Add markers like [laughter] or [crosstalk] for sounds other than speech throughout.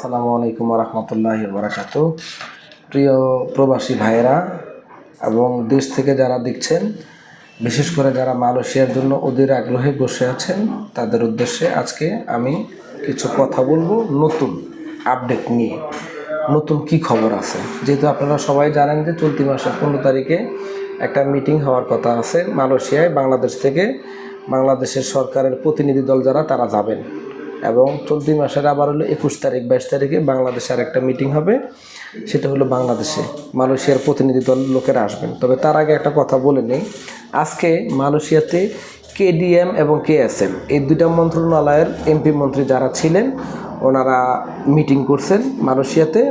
আসসালামু আলাইকুম রহমতুল্লাহ বারাকাত প্রিয় প্রবাসী ভাইয়েরা এবং দেশ থেকে যারা দেখছেন, বিশেষ করে যারা মালয়েশিয়ার জন্য ওদের আগ্রহে বসে আছেন, তাদের উদ্দেশ্যে আজকে আমি কিছু কথা বলব নতুন আপডেট নিয়ে। নতুন কি খবর আছে? যেহেতু আপনারা সবাই জানেন যে চলতি মাসের পনেরো তারিখে একটা মিটিং হওয়ার কথা আছে মালয়েশিয়ায়। বাংলাদেশ থেকে বাংলাদেশের সরকারের প্রতিনিধি দল যারা, তারা যাবেন। এবং চলতি মাসের আবার হলো একুশ তারিখ, বাইশ তারিখে বাংলাদেশে আর একটা মিটিং হবে। সেটা হলো বাংলাদেশে। মালয়েশিয়ার প্রতিনিধি দল লোকেরা আসবেন। তবে তার আগে একটা কথা বলে নিই। আজকে মালয়েশিয়াতে কেডিএম এবং কেএসএম এই দুইটা মন্ত্রণালয়ের এমপি মন্ত্রী যারা ছিলেন, ওনারা মিটিং করছেন মালয়েশিয়াতে।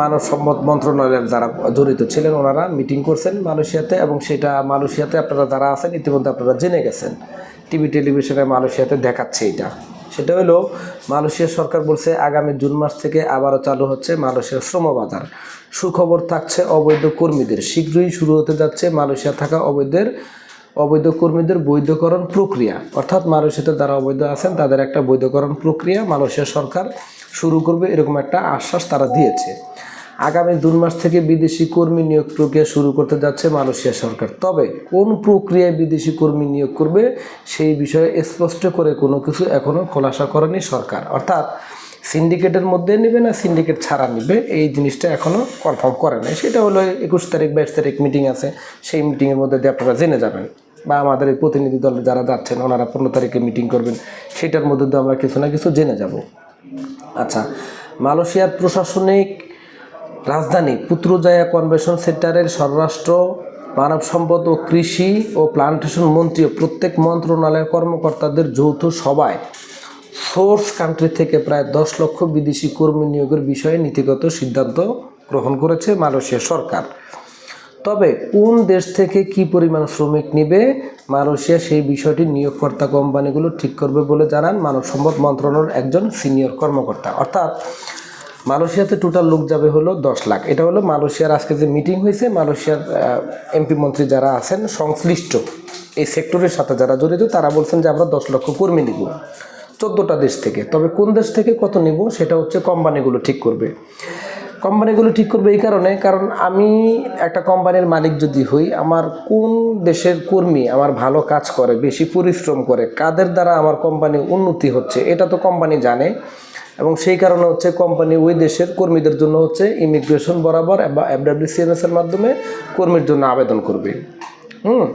মানব মন্ত্রণালয়ের যারা জড়িত ছিলেন, ওনারা মিটিং করছেন মালয়েশিয়াতে এবং সেটা মালয়েশিয়াতে আপনারা যারা আছেন, ইতিমধ্যে আপনারা জেনে গেছেন। টিভি টেলিভিশনে মালয়েশিয়াতে দেখাচ্ছে এটা। সেটা হলো, মালয়েশিয়া সরকার বলছে আগামী জুন মাস থেকে আবারও চালু হচ্ছে মালয়েশিয়ার শ্রম বাজার সুখবর থাকছে অবৈধ কর্মীদের। শীঘ্রই শুরু হতে যাচ্ছে মালয়েশিয়া থাকা অবৈধের, অবৈধ কর্মীদের বৈধকরণ প্রক্রিয়া। অর্থাৎ মালয়েশিয়াতে যারা অবৈধ আছেন, তাদের একটা বৈধকরণ প্রক্রিয়া মালয়েশিয়া সরকার শুরু করবে, এরকম একটা আশ্বাস তারা দিয়েছে। আগামী জুন মাস থেকে বিদেশি কর্মী নিয়োগ প্রক্রিয়া শুরু করতে যাচ্ছে মালয়েশিয়া সরকার। তবে কোন প্রক্রিয়ায় বিদেশি কর্মী নিয়োগ করবে সেই বিষয়ে স্পষ্ট করে কোনো কিছু এখনও খোলাসা করেনি সরকার। অর্থাৎ সিন্ডিকেটের মধ্যে নেবে না, সিন্ডিকেট ছাড়া নেবে, এই জিনিসটা এখনও কনফার্ম করে নাই। সেটা হলো একুশ তারিখ বাইশ তারিখ মিটিং আছে, সেই মিটিংয়ের মধ্যে দিয়ে আপনারা জেনে যাবেন। বা আমাদের এই প্রতিনিধি দল যারা যাচ্ছেন, ওনারা পনেরো তারিখে মিটিং করবেন, সেটার মধ্যে দিয়ে আমরা কিছু না কিছু জেনে যাব। আচ্ছা মালয়েশিয়ার প্রশাসনিক রাজধানী পুত্রজায়া কনভেনশন সেন্টারের স্বরাষ্ট্র, মানব সম্পদ ও কৃষি ও প্লান্টেশন মন্ত্রী প্রত্যেক মন্ত্রণালয়ের কর্মকর্তাদের যৌথ সভায় সোর্স কান্ট্রি থেকে প্রায় দশ লক্ষ বিদেশি কর্মী নিয়োগের বিষয়ে নীতিগত সিদ্ধান্ত গ্রহণ করেছে মালয়েশিয়া সরকার। তবে কোন দেশ থেকে কি পরিমাণ শ্রমিক নেবে, মালয়েশিয়া সেই বিষয়টি নিয়োগকর্তা কোম্পানিগুলো ঠিক করবে বলে জানান মানব সম্পদ মন্ত্রণালয়ের একজন সিনিয়র কর্মকর্তা। অর্থাৎ মালয়েশিয়াতে টোটাল লোক যাবে হলো দশ লাখ। এটা হলো মালয়েশিয়ার আজকে যে মিটিং হয়েছে, মালয়েশিয়ার এমপি মন্ত্রী যারা আছেন, সংশ্লিষ্ট এই সেক্টরের সাথে যারা জড়িত, তারা বলছেন যে আমরা দশ লক্ষ কর্মী নিব। চোদ্দোটা দেশ থেকে। তবে কোন দেশ থেকে কত নিব, সেটা হচ্ছে কোম্পানিগুলো ঠিক করবে। কোম্পানিগুলো ঠিক করবে এই কারণে, কারণ আমি একটা কোম্পানির মালিক যদি হই, আমার কোন দেশের কর্মী আমার ভালো কাজ করে, বেশি পরিশ্রম করে, কাদের দ্বারা আমার কোম্পানি উন্নতি হচ্ছে, এটা তো কোম্পানি জানে। এবং সেই কারণে হচ্ছে কোম্পানি ওই দেশের কর্মীদের জন্য হচ্ছে ইমিগ্রেশন বরাবর বা এফডাব্লিউসিএমএস এর মাধ্যমে কর্মীর জন্য আবেদন করবে। হুম?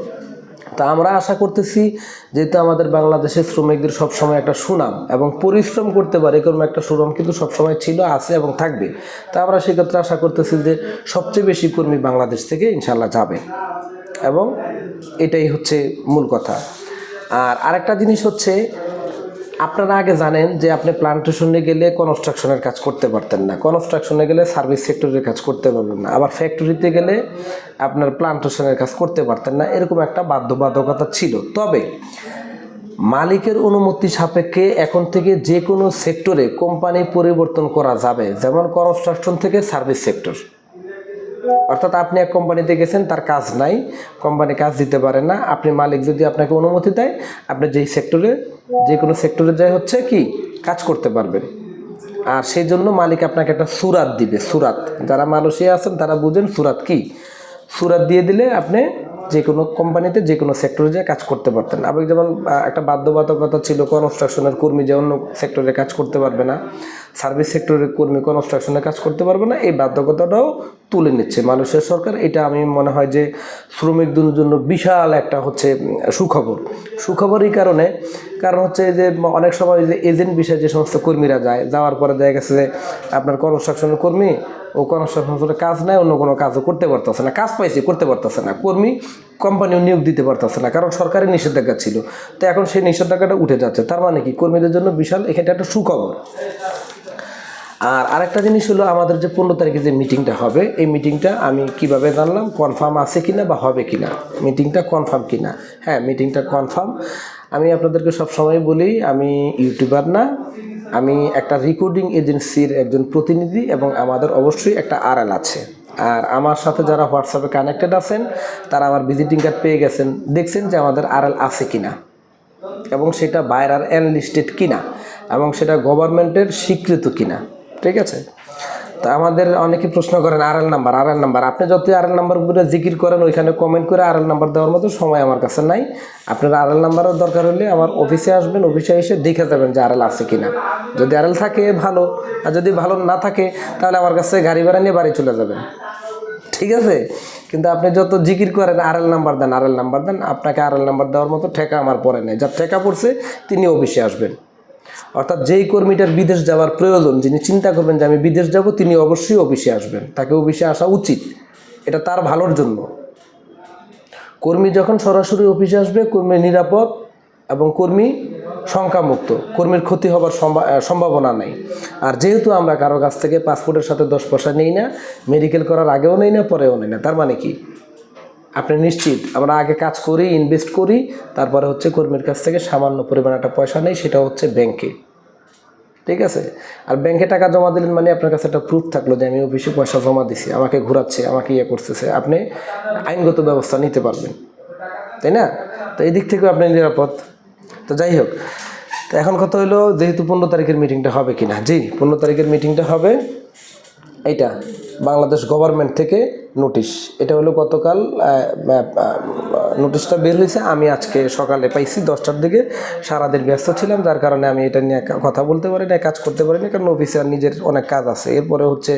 তা আমরা আশা করতেছি যেহেতু আমাদের বাংলাদেশের শ্রমিকদের সবসময় একটা সুনাম এবং পরিশ্রম করতে পারে, এরকম একটা সুনাম কিন্তু সবসময় ছিল, আছে এবং থাকবে। তা আমরা সেক্ষেত্রে আশা করতেছি যে সবচেয়ে বেশি কর্মী বাংলাদেশ থেকে ইনশাল্লাহ যাবে। এবং এটাই হচ্ছে মূল কথা। আর আরেকটা জিনিস হচ্ছে আপনারা আগে জানেন যে আপনি প্লান্টেশনে গেলে কনস্ট্রাকশনের কাজ করতে পারতেন না। কনস্ট্রাকশনে গেলে সার্ভিস সেক্টরের কাজ করতে পারবেন না। আবার ফ্যাক্টরিতে গেলে আপনার প্লান্টেশনের কাজ করতে পারতেন না। এরকম একটা বাধ্যবাধকতা ছিল। তবে মালিকের অনুমতি সাপেক্ষে এখন থেকে যে কোনো সেক্টরে কোম্পানি পরিবর্তন করা যাবে। যেমন কনস্ট্রাকশন থেকে সার্ভিস সেক্টর অর্থাৎ আপনি এক কোম্পানিতে গেছেন, তার কাজ নাই। কোম্পানি কাজ দিতে পারে না। আপনি মালিক যদি আপনাকে অনুমতি দেয়, আপনি যেই সেক্টরে যে কোনো সেক্টরে যাই হচ্ছে কি, কাজ করতে পারবেন আর সেই জন্য মালিক আপনাকে একটা সুরাত দিবে, সুরাত। যারা মালয়েশিয়া আছেন তারা বুঝেন সুরাত কি। সুরাত দিয়ে দিলে আপনি যে কোনো কোম্পানিতে, যে কোনো সেক্টরে যেয়ে কাজ করতে পারতেন। আবার যেমন একটা বাধ্যবাধকতা ছিল কনস্ট্রাকশনের কর্মী যে অন্য সেক্টরে কাজ করতে পারবে না, সার্ভিস সেক্টরের কর্মী কনস্ট্রাকশনে কাজ করতে পারবে না, এই বাধ্যকতাটাও তুলে নিচ্ছে মালয়েশিয়া সরকার। এটা আমি মনে হয় যে শ্রমিকদের জন্য বিশাল একটা হচ্ছে সুখবর সুখবর। এই কারণে কারণ হচ্ছে যে অনেক সময় যে এজেন্ট বিষয়ে যে সমস্ত কর্মীরা যায়, যাওয়ার পরে দেখা গেছে যে আপনার কনস্ট্রাকশনের কর্মী, ও কনস্ট্রাকশনের কাজ নেয় অন্য কোনো কাজও করতে পারতেছে না। কাজ পাইছে, করতে পারতেছে না। কর্মী কোম্পানিও নিয়োগ দিতে পারতেছে না, কারণ সরকারি নিষেধাজ্ঞা ছিল। তো এখন সেই নিষেধাজ্ঞাটা উঠে যাচ্ছে। তার মানে কি? কর্মীদের জন্য বিশাল এখানে একটা সুখবর। আর আরেকটা জিনিস হলো আমাদের যে পনেরো তারিখে যে মিটিংটা হবে, এই মিটিংটা আমি কীভাবে জানলাম? কনফার্ম আছে কিনা বা হবে কিনা? মিটিংটা কনফার্ম কিনা? হ্যাঁ মিটিংটা কনফার্ম আমি আপনাদেরকে সব সময় বলি, আমি ইউটিউবার না, আমি একটা রেকর্ডিং এজেন্সির একজন প্রতিনিধি এবং আমাদের অবশ্যই একটা আড়াল আছে। আর আমার সাথে যারা হোয়াটসঅ্যাপে কানেক্টেড আছেন, তারা আমার ভিজিটিং কার্ড পেয়ে গেছেন। দেখছেন যে আমাদের আড়াল আছে কিনা এবং সেটা বাইরার অ্যানলিস্টেড কিনা এবং সেটা গভর্নমেন্টের স্বীকৃত কিনা। ঠিক আছে? তা আমাদের অনেকে প্রশ্ন করেন আর এল নাম্বার আর এল নাম্বার। আপনি যত আর এল নাম্বার করে জিকির করেন, ওইখানে কমেন্ট করে আর এল নাম্বার দেওয়ার মতো সময় আমার কাছে নাই। আপনার আর এল নাম্বারও দরকার হলে আমার অফিসে আসবেন অফিসে এসে দেখে যাবেন যে আর এল আছে কিনা। যদি আর এল থাকে, ভালো। আর যদি ভালো না থাকে, তাহলে আমার কাছে গাড়ি ভাড়া নিয়ে বাড়ি চলে যাবেন। ঠিক আছে? কিন্তু আপনি যত জিকির করেন আর এল নাম্বার দেন আর এল নাম্বার দেন, আপনাকে আর এল নাম্বার দেওয়ার মতো ঠেকা আমার পরে নেই। যার ঠেকা পড়ছে, তিনি অফিসে আসবেন। অর্থাৎ যেই কর্মীটার বিদেশ যাওয়ার প্রয়োজন, যিনি চিন্তা করবেন যে আমি বিদেশ যাব, তিনি অবশ্যই অফিসে আসবেন। তাকে অফিসে আসা উচিত। এটা তার ভালোর জন্য। কর্মী যখন সরাসরি অফিসে আসবে, কর্মী নিরাপদ এবং কর্মী শঙ্কামুক্ত। কর্মীর ক্ষতি হবার সম্ভা- সম্ভাবনা নেই। আর যেহেতু আমরা কারও কাছ থেকে পাসপোর্টের সাথে দশ পয়সা নেই না, মেডিকেল করার আগেও নেই না, পরেও নেই না, তার মানে কি? আপনি নিশ্চিত আমরা আগে কাজ করি ইনভেস্ট করি, তারপরে হচ্ছে কর্মীর কাছ থেকে সামান্য পরিমাণ একটা পয়সা নেই, সেটা হচ্ছে ব্যাংকে ঠিক আছে? আর ব্যাংকে টাকা জমা দিলেন মানে আপনার কাছে একটা প্রুফ থাকল যে আমি অফিসে পয়সা জমা দিছি, আমাকে ঘোরাচ্ছে, আমাকে ইয়ে করতেছে। আপনি আইনগত ব্যবস্থা নিতে পারবেন, তাই না? তো এই দিক থেকেও আপনি নিরাপদ। তো যাই হোক, তো এখন কথা হলো যেহেতু পনেরো তারিখের মিটিংটা হবে কি না জি, পনেরো তারিখের মিটিংটা হবে এইটা। বাংলাদেশ গভর্নমেন্ট থেকে নোটিশ এটা হলো গতকাল নোটিশটা বের হয়েছে। আমি আজকে সকালে পাইছি দশটার দিকে। সারাদিন ব্যস্ত ছিলাম, যার কারণে আমি এটা নিয়ে কথা বলতে পারি না কাজ করতে পারি না কারণ অফিসে আর নিজের অনেক কাজ আছে। এরপরে হচ্ছে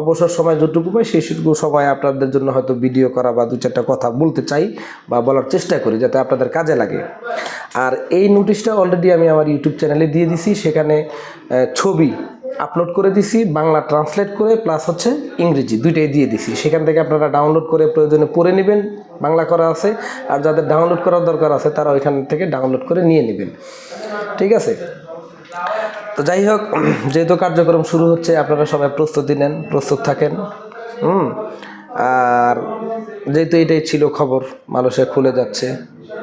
অবসর সময় যেটুকু পাই, সেই সেটুকু সময় আপনাদের জন্য হয়তো ভিডিও করা বা দু চারটা কথা বলতে চাই বা বলার চেষ্টা করি, যাতে আপনাদের কাজে লাগে। আর এই নোটিশটা অলরেডি আমি আমার ইউটিউব চ্যানেলে দিয়ে দিছি। সেখানে ছবি আপলোড করে দিছি, বাংলা ট্রান্সলেট করে প্লাস হচ্ছে ইংরেজি, দুইটাই দিয়ে দিছি। সেখান থেকে আপনারা ডাউনলোড করে প্রয়োজনে পড়ে নেবেন, বাংলা করা আছে, আর যাদের ডাউনলোড করার দরকার আছে, তারা ওইখান থেকে ডাউনলোড করে নিয়ে নেবেন। ঠিক আছে? তো যাই হোক, [clears throat] যেহেতু কার্যক্রম শুরু হচ্ছে, আপনারা সবাই প্রস্তুতি নেন, প্রস্তুত থাকেন, হুম? আর যেহেতু এটাই ছিল খবর, মানুষের খুলে যাচ্ছে,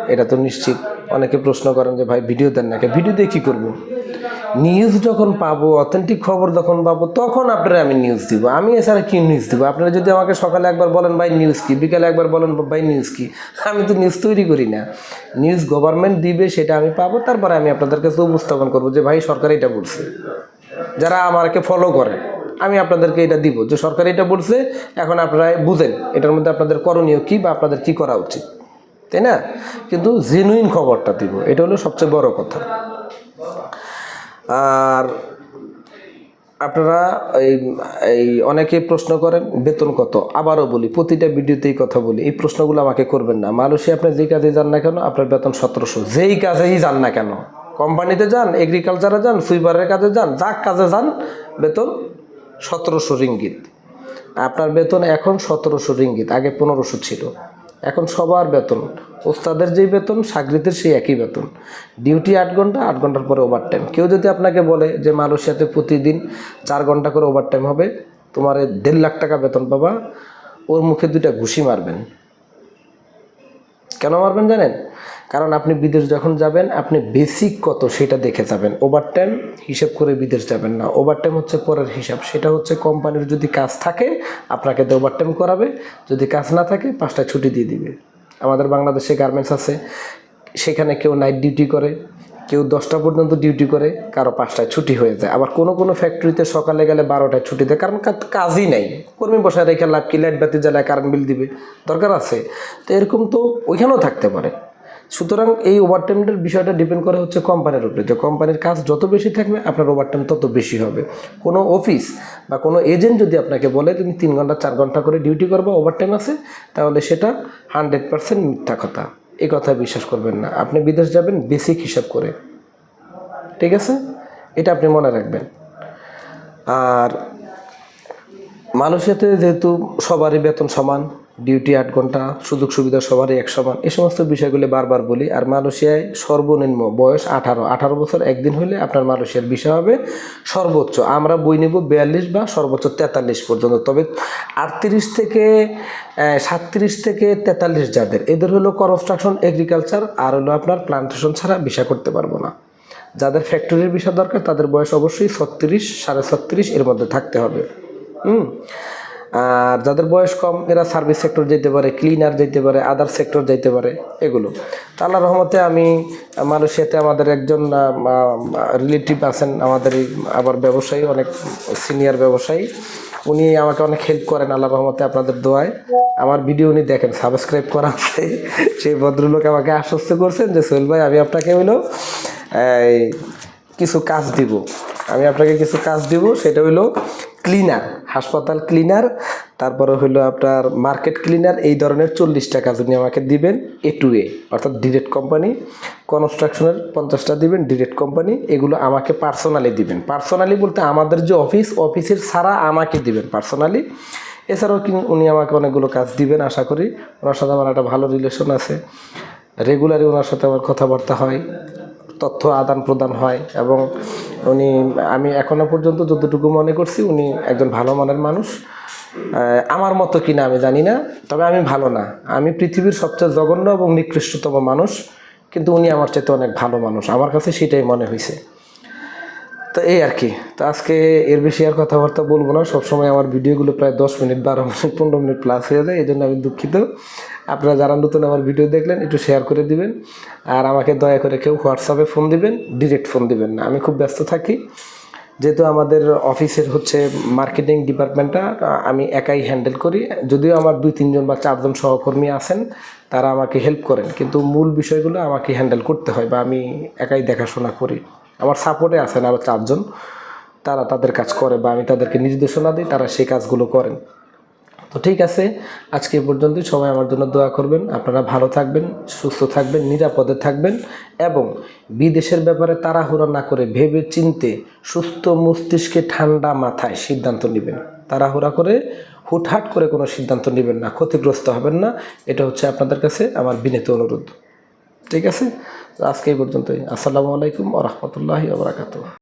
এটা তো নিশ্চিত। অনেকে প্রশ্ন করেন যে, ভাই ভিডিও দেন না ভিডিও দিয়ে কী করব? নিউজ যখন পাবো অথেন্টিক খবর যখন পাবো, তখন আপনারা আমি নিউজ দিব। আমি এছাড়া কি নিউজ দিব? আপনারা যদি আমাকে সকালে একবার বলেন, ভাই নিউজ কী? বিকালে একবার বলেন, ভাই নিউজ কী? [laughs] আমি তো নিউজ তৈরি করি না। নিউজ গভর্নমেন্ট দিবে, সেটা আমি পাবো, তারপরে আমি আপনাদের কাছে উপস্থাপন করব যে, ভাই, সরকার এটা বলছে। যারা আমাকে ফলো করে, আমি আপনাদেরকে এটা দিব। যে, সরকার এটা বলছে, এখন আপনারা বুঝেন, এটার মধ্যে আপনাদের করণীয় কী বা আপনাদের কী করা উচিত। তাই না? কিন্তু জেনুইন খবরটা দিব, এটা হলো সবচেয়ে বড় কথা। আর আপনারা এই এই অনেকে প্রশ্ন করেন, বেতন কত? আবারও বলি, প্রতিটা ভিডিওতেই কথা বলি, এই প্রশ্নগুলো আমাকে করবেন না। মানুষে আপনি যেই কাজে যান না কেন, আপনার বেতন সতেরোশো। যেই কাজেই যান না কেন, কোম্পানিতে যান এগ্রিকালচারে যান সুইপারের কাজে যান, যা কাজে যান, বেতন সতেরোশো রিঙ্গিত। আপনার বেতন এখন সতেরোশো রিঙ্গিত, আগে পনেরোশো ছিল। এখন সবার বেতন। ওস্তাদের যেই বেতন সাগরিতের সেই একই বেতন। ডিউটি আট ঘণ্টা, আট ঘণ্টার পরে ওভার টাইম কেউ যদি আপনাকে বলে যে, মালয়েশিয়াতে প্রতিদিন চার ঘণ্টা করে ওভার টাইম হবে, তোমার দেড় লাখ টাকা বেতন পাবা, ওর মুখে দুইটা ঘুষি মারবেন। কেন মারবেন জানেন? কারণ আপনি বিদেশ যখন যাবেন, আপনি বেসিক কত সেটা দেখে যাবেন। ওভারটাইম হিসেব করে বিদেশ যাবেন না। ওভারটাইম হচ্ছে পরের হিসাব। সেটা হচ্ছে কোম্পানির যদি কাজ থাকে, আপনাকে তো ওভারটাইম করাবে। যদি কাজ না থাকে, পাঁচটা ছুটি দিয়ে দিবে। আমাদের বাংলাদেশে গার্মেন্টস আছে। সেখানে কেউ নাইট ডিউটি করে। কেউ দশটা পর্যন্ত ডিউটি করে, কারও পাঁচটায় ছুটি হয়ে যায়। আবার কোনো কোনো ফ্যাক্টরিতে সকালে গেলে বারোটায় ছুটি দেয়, কারণ কাজই নাই। কর্মী বসায় রেখে লাভ কি? লাইট বাতি জ্বালায় কারেন্ট বিল দিবে। দরকার আছে। তো এরকম তো ওইখানেও থাকতে পারে। সুতরাং এই ওভারটাইমটার বিষয়টা ডিপেন্ড করে হচ্ছে কোম্পানির উপরে। যে কোম্পানির কাজ যত বেশি থাকবে, আপনার ওভারটাইম তত বেশি হবে। কোনো অফিস বা কোনো এজেন্ট যদি আপনাকে বলে, তুমি তিন ঘণ্টা, চার ঘণ্টা করে ডিউটি করব ওভারটাইম আছে, তাহলে সেটা হান্ড্রেড পার্সেন্ট মিথ্যা কথা। এই কথা বিশ্বাস করবেন না। আপনি বিদেশ যাবেন বেসিক হিসাব করে। ঠিক আছে? এটা আপনি মনে রাখবেন। আর মানুষের যেহেতু সবারই বেতন সমান ডিউটি আট ঘণ্টা, সুযোগ সুবিধা সবারই এক সমান। এই সমস্ত বিষয়গুলি বারবার বলি, আর মালয়েশিয়ায় সর্বনিম্ন বয়স আঠারো। আঠারো বছর একদিন হলে আপনার মালয়েশিয়ার বিষয় হবে সর্বোচ্চ। আমরা বই নেব বিয়াল্লিশ বা সর্বোচ্চ তেতাল্লিশ পর্যন্ত। তবে আটত্রিশ থেকে সাতত্রিশ থেকে তেতাল্লিশ যাদের, এদের হলো কনস্ট্রাকশন এগ্রিকালচার আর হলো আপনার প্লান্টেশন ছাড়া বিষয় করতে পারব না। যাদের ফ্যাক্টরির বিষয় দরকার, তাদের বয়স অবশ্যই ছত্রিশ, সাড়ে ছত্রিশ এর মধ্যে থাকতে হবে। হুম? আর যাদের বয়স কম, এরা সার্ভিস সেক্টর যেতে পারে ক্লিনার যেতে পারে আদার সেক্টর যেতে পারে, এগুলো। তো আল্লাহ রহমতে আমি মালয়েশিয়াতে আমাদের একজন রিলেটিভ আছেন, আমাদের আবার ব্যবসায়ী, অনেক সিনিয়র ব্যবসায়ী। উনি আমাকে অনেক হেল্প করেন আল্লাহ রহমতে আপনাদের দোয়ায়। আমার ভিডিও উনি দেখেন সাবস্ক্রাইব করা আছে। সেই ভদ্রলোক আমাকে আশ্বস্ত করছেন যে, সোহেল ভাই, আমি আপনাকে হইল কিছু কাজ দিব। আমি আপনাকে কিছু কাজ দিব, সেটা হইল ক্লিনার হাসপাতাল ক্লিনার তারপরে হইল আপনার মার্কেট ক্লিনার এই ধরনের চল্লিশ টাকা উনি আমাকে দিবেন এ টু এ অর্থাৎ ডিরেক্ট কোম্পানি কনস্ট্রাকশনের পঞ্চাশটা দিবেন ডিরেক্ট কোম্পানি এগুলো আমাকে পার্সোনালি দিবেন। পার্সোনালি বলতে আমাদের যে অফিস অফিসের ছাড়া আমাকে দিবেন পার্সোনালি এছাড়াও কি উনি আমাকে অনেকগুলো কাজ দিবেন, আশা করি। ওনার সাথে আমার একটা ভালো রিলেশন আছে। রেগুলারই ওনার সাথে আমার কথাবার্তা হয়। তথ্য আদান প্রদান হয় এবং উনি, আমি এখনও পর্যন্ত যতটুকু মনে করছি উনি একজন ভালো মনের মানুষ। আমার মতো কিনা আমি জানি না, তবে আমি ভালো না। আমি পৃথিবীর সবচেয়ে জঘন্য এবং নিকৃষ্টতম মানুষ, কিন্তু উনি আমার চাইতে অনেক ভালো মানুষ। আমার কাছে সেটাই মনে হয়েছে তো এই আর কি। তো আজকে এর বেশি আর কথাবার্তা বলব না। সবসময় আমার ভিডিওগুলো প্রায় দশ মিনিট, বারো মিনিট, পনেরো মিনিট প্লাস হয়ে যায়। এই জন্য আমি দুঃখিত। আপনারা যারা নতুন আমার ভিডিও দেখলেন, একটু শেয়ার করে দিবেন। আর আমাকে দয়া করে কেউ হোয়াটসঅ্যাপে ফোন দিবেন ডিরেক্ট ফোন দিবেন না। আমি খুব ব্যস্ত থাকি। যেহেতু আমাদের অফিসের হচ্ছে মার্কেটিং ডিপার্টমেন্টটা, আমি একাই হ্যান্ডেল করি। যদিও আমার দুই, তিনজন বা চারজন সহকর্মী আছেন, তারা আমাকে হেল্প করেন। কিন্তু মূল বিষয়গুলো আমাকে হ্যান্ডেল করতে হয় বা আমি একাই দেখাশোনা করি। আমার সাপোর্টে আছেন আরও চারজন। তারা তাদের কাজ করে বা আমি তাদেরকে নির্দেশনা দিই, তারা সেই কাজগুলো করেন। তো ঠিক আছে, আজকে পর্যন্তই। সবাই আমার জন্য দোয়া করবেন। আপনারা ভালো থাকবেন, সুস্থ থাকবেন, নিরাপদে থাকবেন এবং বিদেশের ব্যাপারে তাড়াহুড়া না করে ভেবে চিনতে সুস্থ মস্তিষ্কে ঠান্ডা মাথায় সিদ্ধান্ত নেবেন। তাড়াহুড়া করে হুটহাট করে কোনো সিদ্ধান্ত নেবেন না, ক্ষতিগ্রস্ত হবেন না। এটা হচ্ছে আপনাদের কাছে আমার বিনীত অনুরোধ। ঠিক আছে? আজকে পর্যন্তই। আসসালামু আলাইকুম ও রহমতুল্লাহি